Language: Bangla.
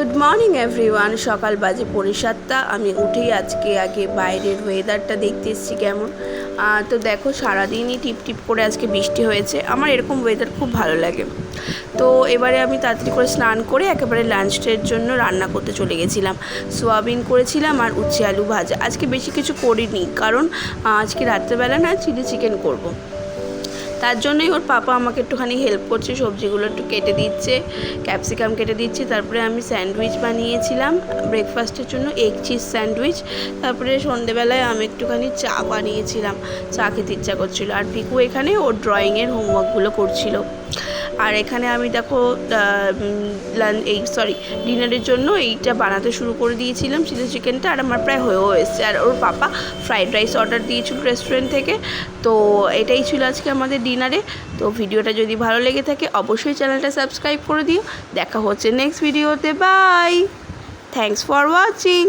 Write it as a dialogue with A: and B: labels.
A: গুড মর্নিং এভরিওয়ান সকাল বাজে পৌনে সাতটা। আমি উঠেই আজকে আগে বাইরের ওয়েদারটা দেখতে এসেছি কেমন। তো দেখো, সারাদিনই টিপ টিপ করে আজকে বৃষ্টি হয়েছে। আমার এরকম ওয়েদার খুব ভালো লাগে। তো এবারে আমি তাড়াতাড়ি করে স্নান করে একেবারে লাঞ্চের জন্য রান্না করতে চলে গেছিলাম। সোয়াবিন করেছিলাম আর উচ্ছে আলু ভাজা। আজকে বেশি কিছু করিনি। কারণ আজকে রাত্রেবেলা না চিলি চিকেন করব। তার জন্যই ওর পাপা আমাকে একটুখানি হেল্প করছে, সবজিগুলো একটু কেটে দিচ্ছে ক্যাপসিকাম কেটে দিচ্ছে, তারপরে আমি স্যান্ডউইচ বানিয়েছিলাম ব্রেকফাস্টের জন্য এগ চিজ স্যান্ডউইচ তারপরে সন্ধেবেলায় আমি একটুখানি চা বানিয়েছিলাম, চা খেতে ইচ্ছা করছিল। আর পিকু এখানে ওর ড্রয়িংয়ের হোমওয়ার্কগুলো করছিল। আর এখানে আমি দেখো এই সরি ডিনারের জন্য এইটা বানাতে শুরু করে দিয়েছিলাম চিলি চিকেনটা আর আমার প্রায় হয়েও এসছে। আর ওর পাপা ফ্রাইড রাইস অর্ডার দিয়েছিল রেস্টুরেন্ট থেকে। তো এটাই ছিল আজকে আমাদের ডিনারে। তো ভিডিওটা যদি ভালো লেগে থাকে, অবশ্যই চ্যানেলটা সাবস্ক্রাইব করে দিও। দেখা হচ্ছে নেক্সট ভিডিওতে বাই থ্যাংকস ফর ওয়াচিং